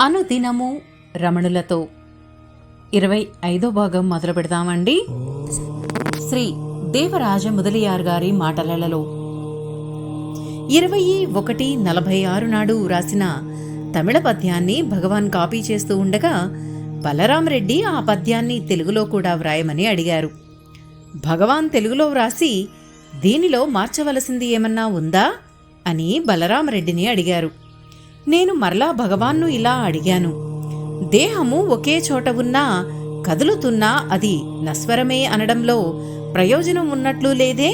అనుదినము రమణులతో. ఇరవై ఐదో భాగం మొదలు పెడదామండి. శ్రీ దేవరాజ ముదలియార్ గారి మాటలలో. ఇరవై ఒకటి నలభై ఆరు నాడు రాసిన తమిళ పద్యాన్ని భగవాన్ కాపీ చేస్తూ ఉండగా బలరామరెడ్డి ఆ పద్యాన్ని తెలుగులో కూడా వ్రాయమని అడిగారు. భగవాన్ తెలుగులో వ్రాసి దీనిలో మార్చవలసింది ఏమన్నా ఉందా? అని బలరామరెడ్డిని అడిగారు. నేను మరలా భగవాన్ను ఇలా అడిగాను. దేహము ఒకే చోట ఉన్నా కదులుతున్నా అది నస్వరమే అనడంలో ప్రయోజనం ఉన్నట్లు లేదే?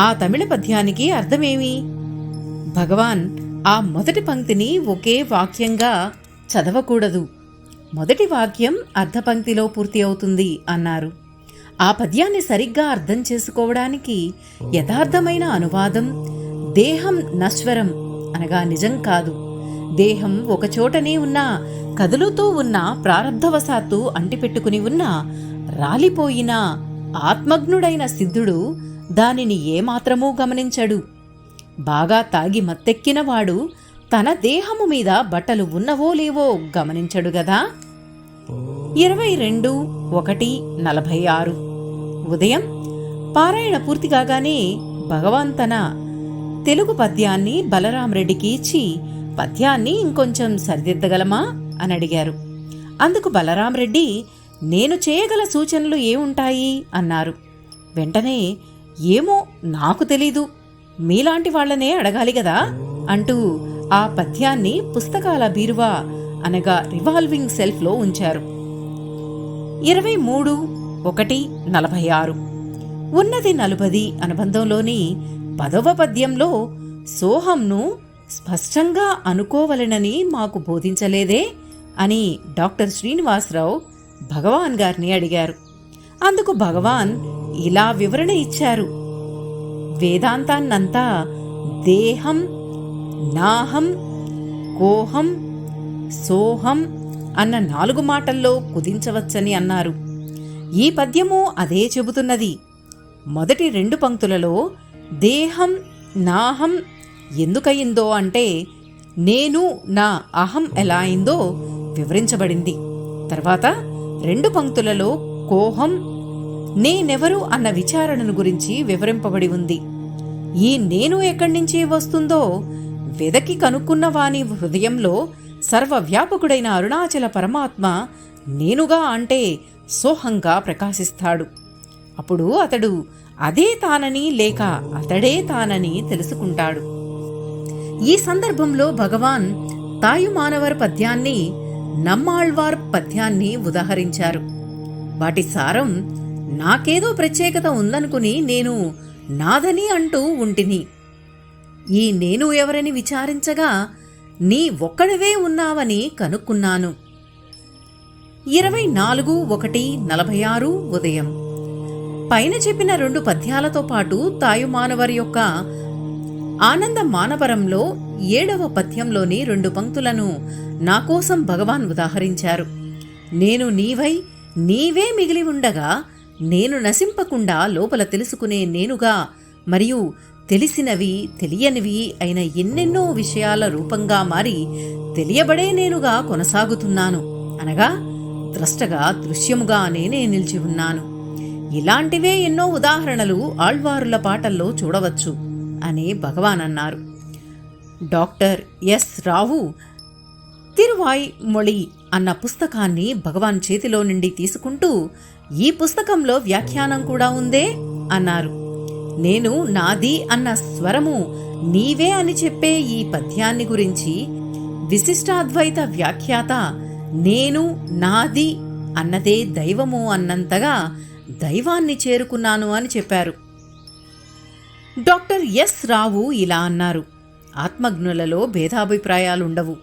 ఆ తమిళ పద్యానికి అర్థమేమి? భగవాన్ ఆ మొదటి పంక్తిని ఒకే వాక్యంగా చదవకూడదు. మొదటి వాక్యం అర్ధపంక్తిలో పూర్తి అవుతుంది అన్నారు. ఆ పద్యాన్ని సరిగ్గా అర్థం చేసుకోవడానికి యథార్థమైన అనువాదం దేహం నశ్వరం అనగా నిజం కాదు. దేహం ఒకచోటనే ఉన్నా కదులుతూ ఉన్న ప్రారబ్ధవశాత్తు అంటిపెట్టుకుని ఉన్న రాలిపోయిన ఆత్మజ్ఞుడైన సిద్ధుడు దానిని ఏమాత్రమూ గమనించడు. బాగా తాగి మత్తెక్కినవాడు తన దేహము మీద బట్టలు ఉన్నవో లేవో గమనించడు గదా? ఇరవై రెండు ఒకటి నలభై ఆరు. ఉదయం పారాయణ పూర్తి కాగానే భగవాన్ తన తెలుగు పద్యాన్ని బలరామరెడ్డికి ఇచ్చి పద్యాన్ని ఇంకొంచెం సరిదిద్దగలమా? అని అడిగారు. అందుకు బలరామరెడ్డి నేను చేయగల సూచనలు ఏముంటాయి? అన్నారు. వెంటనే ఏమో నాకు తెలీదు. మీలాంటి వాళ్ళనే అడగాలి కదా అంటూ ఆ పద్యాన్ని పుస్తకాల బీరువా అనగా రివాల్వింగ్ సెల్ఫ్లో ఉంచారు. ఇరవై మూడు ఒకటి నలభై ఆరు. ఉన్నది నలుపది అనుబంధంలోని పదవ పద్యంలో సోహంను స్పష్టంగా అనుకోవలెనని మాకు బోధించలేదే అని డాక్టర్ శ్రీనివాసరావు భగవాన్ గారిని అడిగారు. అందుకు భగవాన్ ఇలా వివరణ ఇచ్చారు. వేదాంతాన్నంతా దేహం నాహం కోహం సోహం అన్న నాలుగు మాటల్లో కుదించవచ్చని అన్నారు. ఈ పద్యము అదే చెబుతున్నది. మొదటి రెండు పంక్తులలో దేహం నాహం ఎందుకయిందో అంటే నేను నా అహం ఎలా అయిందో వివరించబడింది. తర్వాత రెండు పంక్తులలో కోహం నేనెవరు అన్న విచారణను గురించి వివరింపబడి ఉంది. ఈ నేను ఎక్కడి నుంచి వస్తుందో వెదకి కనుక్కున్న వాని హృదయంలో సర్వవ్యాపకుడైన అరుణాచల పరమాత్మ నేనుగా అంటే సోహంగా ప్రకాశిస్తాడు. అప్పుడు అతడు అదే తానని లేక అతడే తానని తెలుసుకుంటాడు. ఈ సందర్భంలో భగవాన్ తాయుమానవర్ పద్యాన్ని నమ్మాళ్వార్ పద్యాన్ని ఉదాహరించారు. వాటి సారం నాకేదో ప్రత్యేకత ఉందనుకుని నేను నాదని అంటూ ఉంటిని. ఈ నేను ఎవరని విచారించగా నీ ఒక్కడివే ఉన్నావని కనుక్కున్నాను. ఇరవై నాలుగు ఒకటి నలభై ఆరు ఉదయం. పైన చెప్పిన రెండు పద్యాలతో పాటు తాయుమానవర్ యొక్క ఆనంద మానవరంలో ఏడవ పద్యంలోని రెండు పంక్తులను నా కోసం భగవాన్ ఉదాహరించారు. నేను నీవై నీవే మిగిలి ఉండగా నేను నశింపకుండా లోపల తెలుసుకునే నేనుగా మరియు తెలిసినవి తెలియనివి అయిన ఎన్నెన్నో విషయాల రూపంగా మారి తెలియబడే నేనుగా కొనసాగుతున్నాను. అనగా ద్రష్టగా దృశ్యముగా నేనే నిలిచి ఉన్నాను. ఇలాంటివే ఎన్నో ఉదాహరణలు ఆళ్వారుల పాటల్లో చూడవచ్చు. అని భగవాన్ అన్నారు డాక్టర్ ఎస్ రావు తిరువాయ్ మొళి అన్న పుస్తకాన్ని భగవాన్ చేతిలో నుండి తీసుకుంటూ ఈ పుస్తకంలో వ్యాఖ్యానం కూడా ఉందే? అన్నారు. నేను నాది అన్న స్వరము నీవే అని చెప్పే ఈ పద్యాన్ని గురించి విశిష్టాద్వైత వ్యాఖ్యాత నేను నాది అన్నదే దైవము అన్నంతగా దైవాన్ని చేరుకున్నాను అని చెప్పారు. డాక్టర్ ఎస్ రావు ఇలా అన్నారు. ఆత్మజ్ఞులలో భేదాభిప్రాయాలుండవు.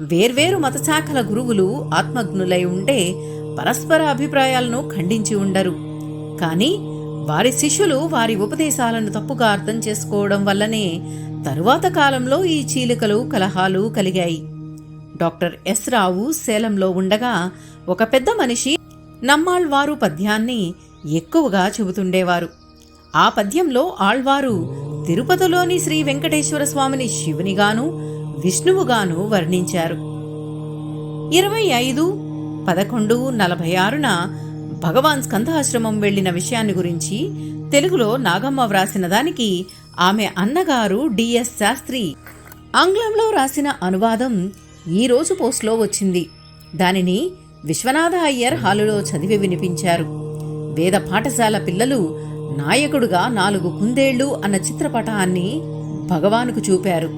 వేర్వేరు మతశాఖల గురువులు ఆత్మజ్ఞులై ఉంటే పరస్పర అభిప్రాయాలను ఖండించి ఉండరు. కానీ వారి శిష్యులు వారి ఉపదేశాలను తప్పుగా అర్థం చేసుకోవడం వల్లనే తరువాత కాలంలో ఈ చీలికలు కలహాలు కలిగాయి. డాక్టర్ ఎస్ రావు సేలంలో ఉండగా ఒక పెద్ద మనిషి నమ్మాళ్వారు పద్యాన్ని ఎక్కువగా చెబుతుండేవారు. ఆ పద్యంలో ఆళ్వారు తిరుపతిలోని శ్రీ వెంకటేశ్వర స్వామిని శివునిగాను విష్ణువుగాను వర్ణించారు. ఇరవై ఐదు పదకొండు నలభై ఆరున భగవాన్ స్కంధాశ్రమం వెళ్ళిన విషయాన్ని గురించి తెలుగులో నాగమ్మ వ్రాసిన దానికి ఆమె అన్నగారు డిఎస్ శాస్త్రి ఆంగ్లంలో రాసిన అనువాదం ఈ రోజు పోస్ట్లో వచ్చింది. దానిని విశ్వనాథ అయ్యర్ హాలులో చదివి వినిపించారు. వేద పాఠశాల పిల్లలు నాయకుడుగా నాలుగు కుందేళ్ళు అన్న చిత్రపటాన్ని భగవానుకు చూపారు.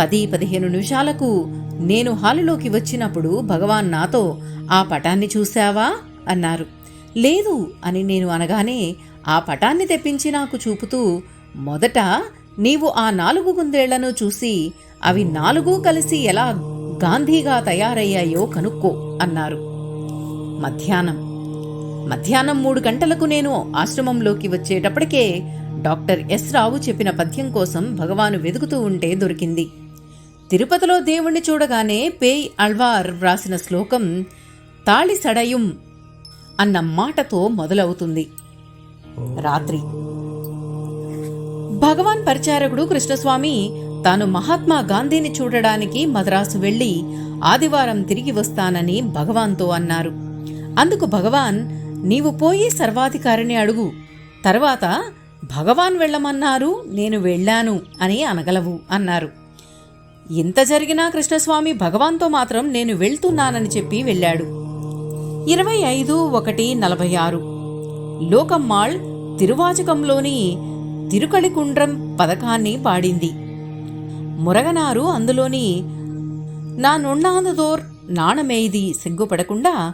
పది పదిహేను నిమిషాలకు నేను హాలులోకి వచ్చినప్పుడు భగవాన్ నాతో ఆ పటాన్ని చూశావా? అన్నారు. లేదు అని నేను అనగానే ఆ పటాన్ని తెప్పించి నాకు చూపుతూ మొదట నీవు ఆ నాలుగు కుందేళ్ళను చూసి అవి నాలుగు కలిసి ఎలా గాంధీగా తయారయ్యాయో కనుక్కో అన్నారు. మధ్యాహ్నం. మధ్యాహ్నం మూడు గంటలకు నేను ఆశ్రమంలోకి వచ్చేటప్పటికే డాక్టర్ ఎస్ రావు చెప్పిన పద్యం కోసం భగవాను వెతుకుతూ ఉంటే దొరికింది. తిరుపతిలో దేవుణ్ణి చూడగానే పేయ్ అల్వార్ వ్రాసిన శ్లోకం తాళి సడయుం అన్న మాటతో మొదలవుతుంది. రాత్రి. భగవాన్ పరిచారకుడు కృష్ణస్వామి తాను మహాత్మా గాంధీని చూడడానికి మద్రాసు వెళ్ళి ఆదివారం తిరిగి వస్తానని భగవాన్తో అన్నారు. అందుకు భగవాన్ నీవు పోయి సర్వాధికారిని అడుగు. తర్వాత భగవాన్ వెళ్ళమన్నారు నేను వెళ్ళాను అని అనగలవు అన్నారు. ఇంత జరిగినా కృష్ణస్వామి భగవాన్తో మాత్రం నేను వెళ్తున్నానని చెప్పి వెళ్ళాడు. ఇరవై ఐదు ఒకటి నలభై ఆరు. లోకమ్మాళ్ తిరువాచకంలోని తిరుకళికుండ్రం పథకాన్ని పాడింది. మురగనారు అందులోని నా నున్నానదోర్ నాణమేది సిగ్గుపడకుండా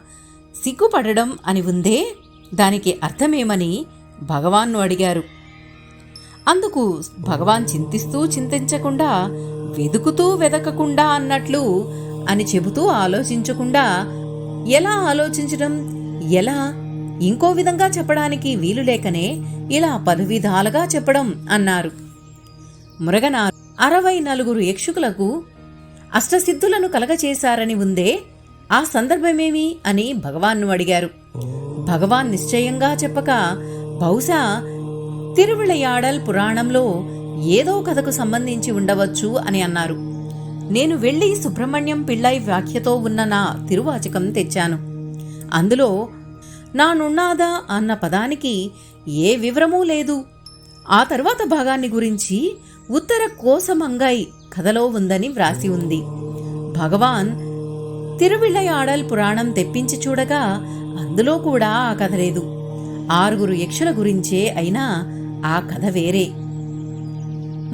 సిగ్గుపడడం అని ఉందే దానికి అర్థమేమని భగవాన్ను అడిగారు. అందుకు భగవాన్ చింతిస్తూ చింతించకుండా వెదుకుతూ వెదకకుండా అన్నట్లు అని చెబుతూ ఆలోచించకుండా ఎలా ఆలోచించడం? ఎలా? ఇంకో విధంగా చెప్పడానికి వీలు లేకనే ఇలా పలు విధాలుగా చెప్పడం అన్నారు. మురగనారు అరవై నలుగురు యక్షుకులకు అష్టసిద్ధులను కలగచేశారని ఉందే ఆ సందర్భమేమి అని భగవాన్ను అడిగారు. భగవాన్ నిశ్చయంగా చెప్పక బహుశా తిరువిళయాడల్ పురాణంలో ఏదో కథకు సంబంధించి ఉండవచ్చు అని అన్నారు. నేను వెళ్ళి సుబ్రహ్మణ్యం పిళ్ళై వ్యాఖ్యతో ఉన్న నా తిరువాచకం తెచ్చాను. అందులో నా నున్నాదా అన్న పదానికి ఏ వివరమూ లేదు. ఆ తరువాత భాగాన్ని గురించి ఉత్తర కోసమంగై కథలో ఉందని వ్రాసి ఉంది. భగవాన్ తిరువిళ్ళయాడల్ పురాణం తెప్పించి చూడగా అందులో కూడా ఆ కథ లేదు. ఆరుగురు యక్షుల గురించే అయినా ఆ కథ వేరే.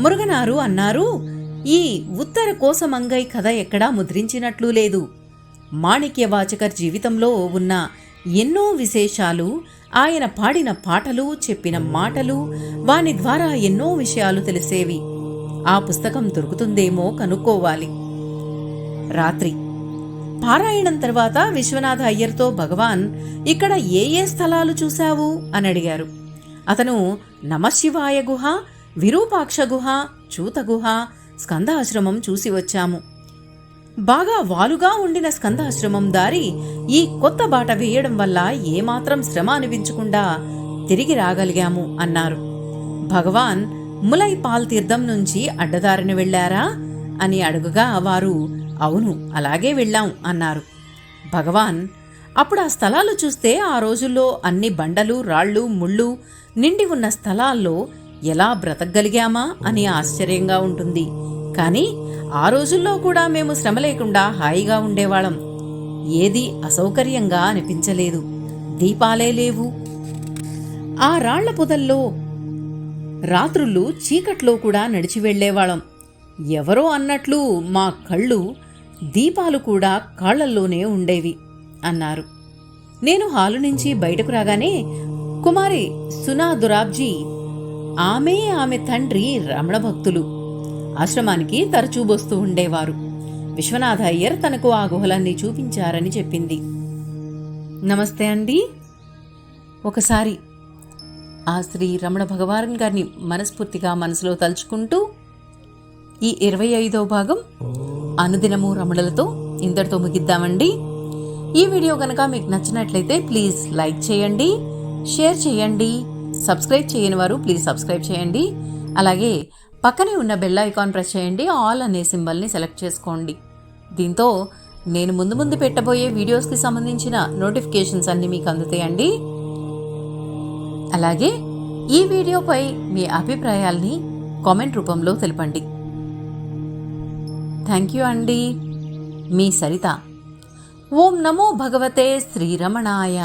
మురుగనారు అన్నారు ఈ ఉత్తర కోసమంగై కథ ఎక్కడా ముద్రించినట్లు లేదు. మాణిక్యవాచకర్ జీవితంలో ఉన్న ఎన్నో విశేషాలు ఆయన పాడిన పాటలు చెప్పిన మాటలు వాని ద్వారా ఎన్నో విషయాలు తెలిసేవి. ఆ పుస్తకం దొరుకుతుందేమో కనుక్కోవాలి. రాత్రి పారాయణం తర్వాత విశ్వనాథ అయ్యర్తో భగవాన్ ఇక్కడ ఏ ఏ స్థలాలు చూశావు? అని అడిగారు. అతను నమశివాయ గుహ విరూపాక్ష గుహ చూతగుహ స్కందాశ్రమం చూసి వచ్చాము. బాగా వాలుగా ఉండిన స్కందాశ్రమం దారి ఈ కొత్త బాట వేయడం వల్ల ఏమాత్రం శ్రమ అనిపించకుండా తిరిగి రాగలిగాము అన్నారు. భగవాన్ ములై పాల్ తీర్థం నుంచి అడ్డదారిని వెళ్ళారా? అని అడుగుగా వారు అవును అలాగే వెళ్ళాం అన్నారు. భగవాన్ అప్పుడు ఆ స్థలాలు చూస్తే ఆ రోజుల్లో అన్ని బండలు రాళ్ళు ముళ్ళు నిండి ఉన్న స్థలాల్లో ఎలా బ్రతకగలిగామా అని ఆశ్చర్యంగా ఉంటుంది. కానీ ఆ రోజుల్లో కూడా మేము శ్రమ లేకుండా హాయిగా ఉండేవాళ్ళం. ఏది అసౌకర్యంగా అనిపించలేదు. దీపాలే లేవు. ఆ రాళ్ళ పొదల్లో రాత్రులు చీకట్లో కూడా నడిచి వెళ్ళేవాళ్ళం. ఎవరో అన్నట్లు మా కళ్ళు దీపాలు కూడా కాళ్ళల్లోనే ఉండేవి అన్నారు. నేను హాలు నుంచి బయటకు రాగానే కుమారి సునా దురాబ్జీ ఆమె ఆమె తండ్రి రమణ భక్తులు ఆశ్రమానికి తరచూ వస్తూ ఉండేవారు. విశ్వనాథ అయ్యర్ తనకు ఆ గుహలన్నీ చూపించారని చెప్పింది. నమస్తే అండి. ఒకసారి ఆ శ్రీ రమణ భగవాన్ గారిని మనస్ఫూర్తిగా మనసులో తలుచుకుంటూ ఈ ఇరవై ఐదో భాగం అనుదినము రమణలతో ఇంతటితో ముగిద్దామండి. ఈ వీడియో కనుక మీకు నచ్చినట్లయితే ప్లీజ్ లైక్ చేయండి షేర్ చేయండి సబ్స్క్రైబ్ చేయని వారు ప్లీజ్ సబ్స్క్రైబ్ చేయండి. అలాగే పక్కనే ఉన్న బెల్ ఐకాన్ ప్రెస్ చేయండి ఆల్ అనే సింబల్ని సెలెక్ట్ చేసుకోండి. దీంతో నేను ముందు ముందు పెట్టబోయే వీడియోస్కి సంబంధించిన నోటిఫికేషన్స్ అన్నీ మీకు అందుతాయండి. అలాగే ఈ వీడియోపై మీ అభిప్రాయాల్ని కామెంట్ రూపంలో తెలపండి. థ్యాంక్ యూ అండి. మీ సరిత. ఓం నమో భగవతే శ్రీరమణాయ.